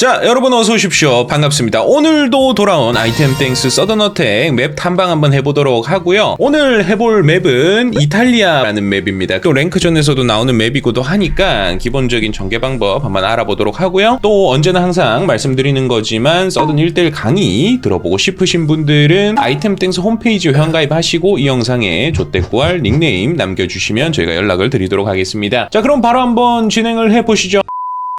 자, 여러분 어서 오십시오. 반갑습니다. 오늘도 돌아온 아이템 땡스 서든어택 맵 탐방 한번 해보도록 하고요. 오늘 해볼 맵은 이탈리아라는 맵입니다. 또 랭크전에서도 나오는 맵이기도 하니까 기본적인 전개 방법 한번 알아보도록 하고요. 또 언제나 항상 말씀드리는 거지만 서든 1대1 강의 들어보고 싶으신 분들은 아이템 땡스 홈페이지 회원가입하시고 이 영상에 조대꾸알 닉네임 남겨주시면 저희가 연락을 드리도록 하겠습니다. 자, 그럼 바로 한번 진행을 해보시죠.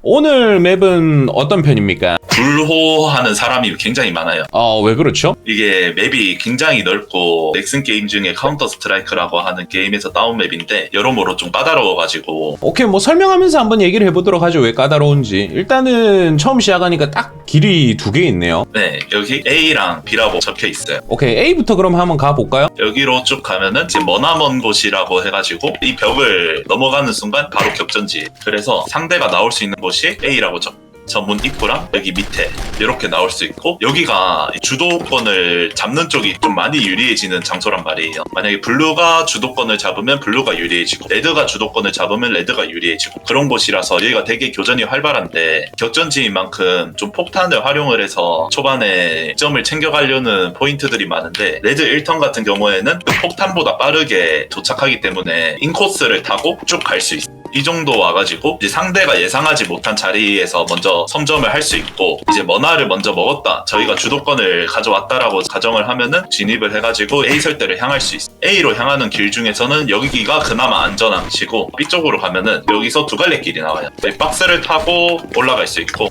오늘 맵은 어떤 편입니까? 불호하는 사람이 굉장히 많아요. 어, 왜 그렇죠? 이게 맵이 굉장히 넓고 넥슨 게임 중에 카운터 스트라이크라고 하는 게임에서 따온 맵인데 여러모로 좀 까다로워가지고 오케이, 뭐 설명하면서 한번 얘기를 해보도록 하죠. 왜 까다로운지. 일단은 처음 시작하니까 딱 길이 두 개 있네요. 네 여기 A랑 B라고 적혀 있어요. 오케이, A부터 그럼 한번 가볼까요? 여기로 쭉 가면은 지금 머나먼 곳이라고 해가지고 이 벽을 넘어가는 순간 바로 격전지. 그래서 상대가 나올 수 있는 곳이 A라고 적. 전문 입구랑 여기 밑에 이렇게 나올 수 있고 여기가 주도권을 잡는 쪽이 좀 많이 유리해지는 장소란 말이에요. 만약에 블루가 주도권을 잡으면 블루가 유리해지고 레드가 주도권을 잡으면 레드가 유리해지고 그런 곳이라서 여기가 되게 교전이 활발한데 격전지인 만큼 좀 폭탄을 활용을 해서 초반에 점을 챙겨가려는 포인트들이 많은데 레드 1턴 같은 경우에는 그 폭탄보다 빠르게 도착하기 때문에 인코스를 타고 쭉 갈 수 있어요. 이 정도 와가지고 이제 상대가 예상하지 못한 자리에서 먼저 선점을 할 수 있고 이제 머나를 먼저 먹었다. 저희가 주도권을 가져왔다라고 가정을 하면은 진입을 해가지고 A 설대를 향할 수 있어 A로 향하는 길 중에서는 여기가 그나마 안전한 곳이고 B 쪽으로 가면은 여기서 두 갈래 길이 나와요 이 박스를 타고 올라갈 수 있고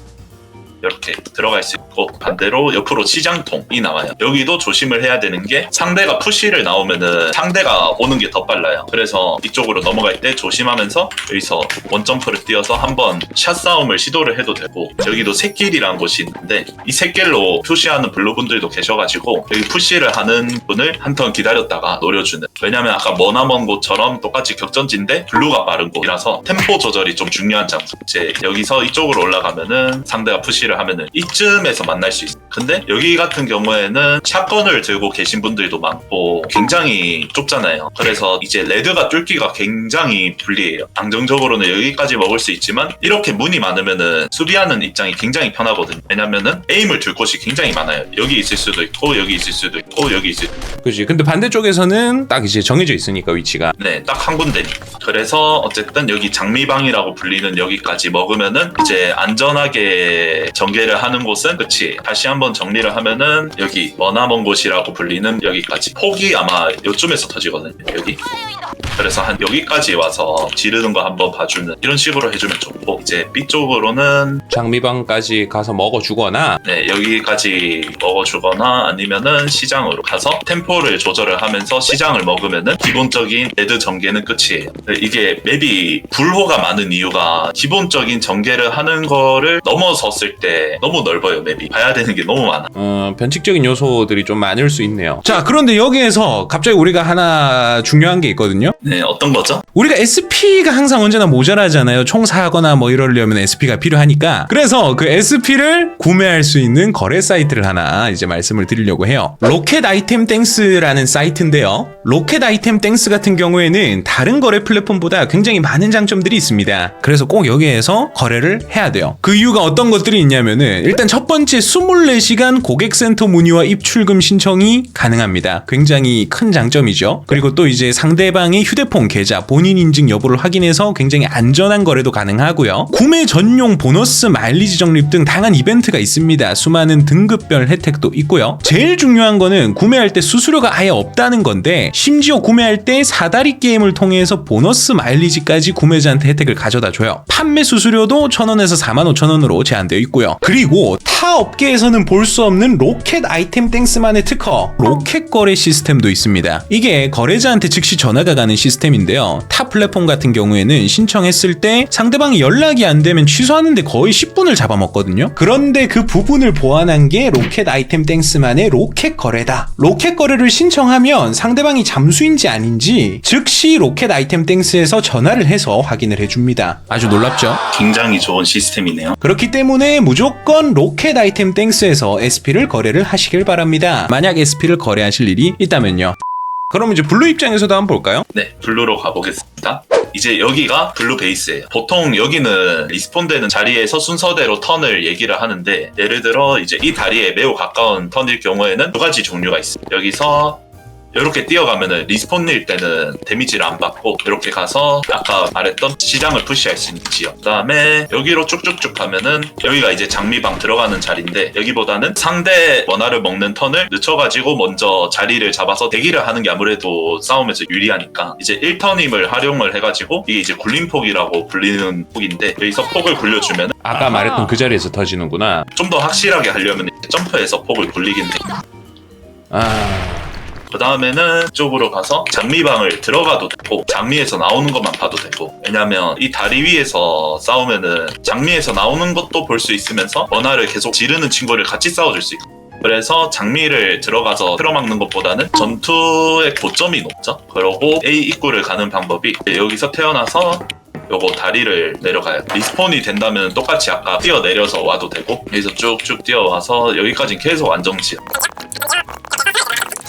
이렇게 들어갈 수 있고 반대로 옆으로 시장통이 나와요. 여기도 조심을 해야 되는 게 상대가 푸시를 나오면은 상대가 오는 게 더 빨라요. 그래서 이쪽으로 넘어갈 때 조심하면서 여기서 원점프를 뛰어서 한번 샷 싸움을 시도를 해도 되고 여기도 새길이라는 곳이 있는데 이 새길로 푸시하는 블루분들도 계셔가지고 여기 푸시를 하는 분을 한 턴 기다렸다가 노려주는 왜냐면 아까 머나먼 곳처럼 똑같이 격전지인데 블루가 빠른 곳이라서 템포 조절이 좀 중요한 장소 이제 여기서 이쪽으로 올라가면은 상대가 푸시를 하면은 이쯤에서 만날 수 있어 근데 여기 같은 경우에는 샷건을 들고 계신 분들도 많고 굉장히 좁잖아요 그래서 이제 레드가 뚫기가 굉장히 불리해요 안정적으로는 여기까지 먹을 수 있지만 이렇게 문이 많으면은 수비하는 입장이 굉장히 편하거든요 왜냐면은 에임을 둘 곳이 굉장히 많아요 여기 있을 수도 있고 여기 있을 수도 있고 여기 있을 수도 있고 그지. 근데 반대쪽에서는 딱 이제 정해져 있으니까 위치가. 네, 딱 한 군데니까. 그래서 어쨌든 여기 장미방이라고 불리는 여기까지 먹으면은 이제 안전하게 전개를 하는 곳은 그치. 다시 한번 정리를 하면은 여기 머나먼 곳이라고 불리는 여기까지. 폭이 아마 요쯤에서 터지거든요. 여기. 그래서 한 여기까지 와서 지르는 거 한번 봐주는 이런 식으로 해주면 좋고 이제 B 쪽으로는 장미방까지 가서 먹어주거나 네, 여기까지 먹어주거나 아니면은 시장으로 가서 템포를 조절을 하면서 시장을 먹으면은 기본적인 레드 전개는 끝이에요. 네, 이게 맵이 불호가 많은 이유가 기본적인 전개를 하는 거를 넘어섰을 때 너무 넓어요, 맵이. 봐야 되는 게 너무 많아. 어, 변칙적인 요소들이 좀 많을 수 있네요. 자, 그런데 여기에서 갑자기 우리가 하나 중요한 게 있거든요. 네, 어떤 거죠? 우리가 SP가 항상 언제나 모자라잖아요. 총 사거나 뭐 이러려면 SP가 필요하니까. 그래서 그 SP를 구매할 수 있는 거래 사이트를 하나 이제 말씀을 드리려고 해요. 로켓 아이템 땡스라는 사이트인데요. 로켓 아이템 땡스 같은 경우에는 다른 거래 플랫폼보다 굉장히 많은 장점들이 있습니다. 그래서 꼭 여기에서 거래를 해야 돼요. 그 이유가 어떤 것들이 있냐면은 일단 첫 번째 24시간 고객센터 문의와 입출금 신청이 가능합니다. 굉장히 큰 장점이죠. 그리고 또 이제 상대방의 휴대폰 계좌, 본인 인증 여부를 확인해서 굉장히 안전한 거래도 가능하고요. 구매 전용 보너스 마일리지 적립 등 다양한 이벤트가 있습니다. 수많은 등급별 혜택도 있고요. 제일 중요한 거는 구매할 때 수수료가 아예 없다는 건데 심지어 구매할 때 사다리 게임을 통해서 보너스 마일리지까지 구매자한테 혜택을 가져다 줘요. 판매 수수료도 1,000원에서 45,000원으로 제한되어 있고요. 그리고 타 업계에서는 볼 수 없는 로켓 아이템 땡스만의 특허 로켓 거래 시스템도 있습니다. 이게 거래자한테 즉시 전화가 가는 시스템인데요. 타 플랫폼 같은 경우에는 신청했을 때 상대방이 연락이 안 되면 취소하는데 거의 10분을 잡아먹거든요. 그런데 그 부분을 보완한 게 로켓 아이템 땡스만의 로켓 거래다. 로켓 거래를 신청하면 상대방이 잠수인지 아닌지 즉시 로켓 아이템 땡스에서 전화를 해서 확인을 해줍니다. 아주 놀랍죠? 굉장히 좋은 시스템이네요. 그렇기 때문에 무조건 로켓 아이템 땡스에서 SP를 거래를 하시길 바랍니다. 만약 SP를 거래하실 일이 있다면요. 그럼 이제 블루 입장에서도 한번 볼까요? 네, 블루로 가보겠습니다. 이제 여기가 블루 베이스예요. 보통 여기는 리스폰되는 자리에서 순서대로 턴을 얘기를 하는데 예를 들어 이제 이 다리에 매우 가까운 턴일 경우에는 두 가지 종류가 있어요. 여기서 이렇게 뛰어가면은 리스폰일 때는 데미지를 안 받고 이렇게 가서 아까 말했던 시장을 푸시할 수 있는 지역 그 다음에 여기로 쭉쭉쭉 가면은 여기가 이제 장미방 들어가는 자리인데 여기보다는 상대 원화를 먹는 턴을 늦춰가지고 먼저 자리를 잡아서 대기를 하는 게 아무래도 싸움에서 유리하니까 이제 1턴임을 활용을 해가지고 이게 이제 굴림폭이라고 불리는 폭인데 여기서 폭을 굴려주면 아까 아하. 말했던 그 자리에서 터지는구나. 좀 더 확실하게 하려면 점프해서 폭을 굴리긴 돼. 아, 그 다음에는 쪽으로 가서 장미방을 들어가도 되고 장미에서 나오는 것만 봐도 되고 왜냐면 이 다리 위에서 싸우면은 장미에서 나오는 것도 볼 수 있으면서 원화를 계속 지르는 친구를 같이 싸워줄 수 있고 그래서 장미를 들어가서 틀어막는 것보다는 전투의 고점이 높죠 그러고 A 입구를 가는 방법이 여기서 태어나서 요거 다리를 내려가요. 리스폰이 된다면 똑같이 아까 뛰어내려서 와도 되고 여기서 쭉쭉 뛰어와서 여기까지는 계속 안정지역.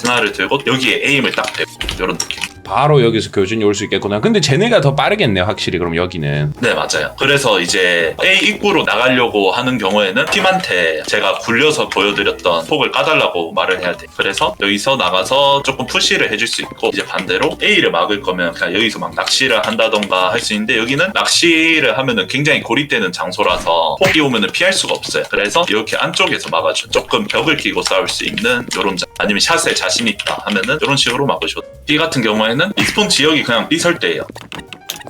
스나를 들고 여기에 에임을 딱 대고 이런 느낌. 바로 여기서 교전이 올 수 있겠구나. 근데 쟤네가 더 빠르겠네, 확실히. 그럼 여기는. 네 맞아요. 그래서 이제 A 입구로 나가려고 하는 경우에는 팀한테 제가 굴려서 보여드렸던 폭을 까달라고 말을 해야 돼. 그래서 여기서 나가서 조금 푸시를 해줄 수 있고 이제 반대로 A를 막을 거면 그냥 여기서 막 낚시를 한다던가 할 수 있는데 여기는 낚시를 하면은 굉장히 고립되는 장소라서 폭이 오면은 피할 수가 없어요. 그래서 이렇게 안쪽에서 막아줘. 조금 벽을 끼고 싸울 수 있는 요런 자 아니면 샷에 자신 있다 하면은 이런 식으로 막으셔. B 같은 경우에는 리스폰 지역이 그냥 B 설대예요.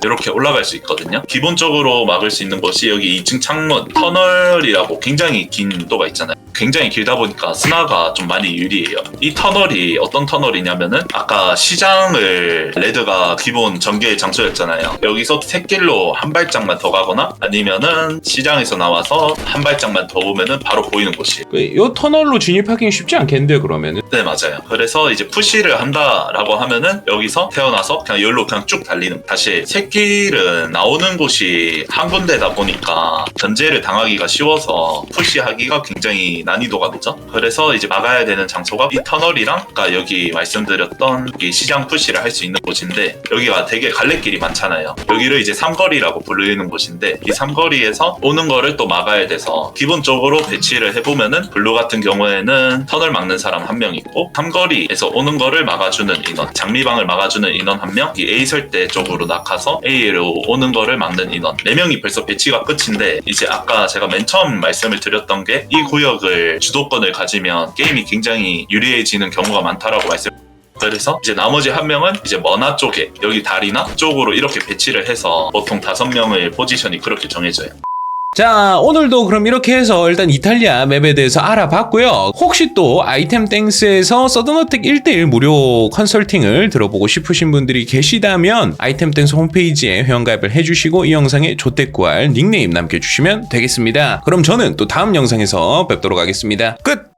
이렇게 올라갈 수 있거든요. 기본적으로 막을 수 있는 것이 여기 2층 창문 터널이라고 굉장히 긴 도가 있잖아요. 굉장히 길다 보니까 스나가 좀 많이 유리해요. 이 터널이 어떤 터널이냐면은 아까 시장을 레드가 기본 전개의 장소였잖아요. 여기서 새길로 한 발짝만 더 가거나 아니면은 시장에서 나와서 한 발짝만 더 오면은 바로 보이는 곳이에요. 그, 요 터널로 진입하기는 쉽지 않겠는데요, 그러면은. 네 맞아요. 그래서 이제 푸시를 한다라고 하면은 여기서 태어나서 그냥 여기로 그냥 쭉 달리는. 다시 새끼는 나오는 곳이 한 군데다 보니까 견제를 당하기가 쉬워서 푸시하기가 굉장히 난이도가 높죠. 그래서 이제 막아야 되는 장소가 이 터널이랑 아까 여기 말씀드렸던 이 시장 푸시를 할 수 있는 곳인데 여기가 되게 갈래길이 많잖아요. 여기를 이제 삼거리라고 부르는 곳인데 이 삼거리에서 오는 거를 또 막아야 돼서 기본적으로 배치를 해보면은 블루 같은 경우에는 터널 막는 사람 한 명 있고 삼거리에서 오는 거를 막아주는 인원 장미방을 막아주는 인원 한 명 이 A 설대 쪽으로 낙하서 A로 오는 거를 막는 인원 4명이 벌써 배치가 끝인데 이제 아까 제가 맨 처음 말씀을 드렸던 게 이 구역을 주도권을 가지면 게임이 굉장히 유리해지는 경우가 많다라고 말씀 그래서 이제 나머지 한 명은 이제 머나 쪽에 여기 다리나 쪽으로 이렇게 배치를 해서 보통 다섯 명의 포지션이 그렇게 정해져요. 자, 오늘도 그럼 이렇게 해서 일단 이탈리아 맵에 대해서 알아봤고요. 혹시 또 아이템 땡스에서 서든어택 1대1 무료 컨설팅을 들어보고 싶으신 분들이 계시다면 아이템 땡스 홈페이지에 회원가입을 해주시고 이 영상에 조태구할 닉네임 남겨주시면 되겠습니다. 그럼 저는 또 다음 영상에서 뵙도록 하겠습니다. 끝!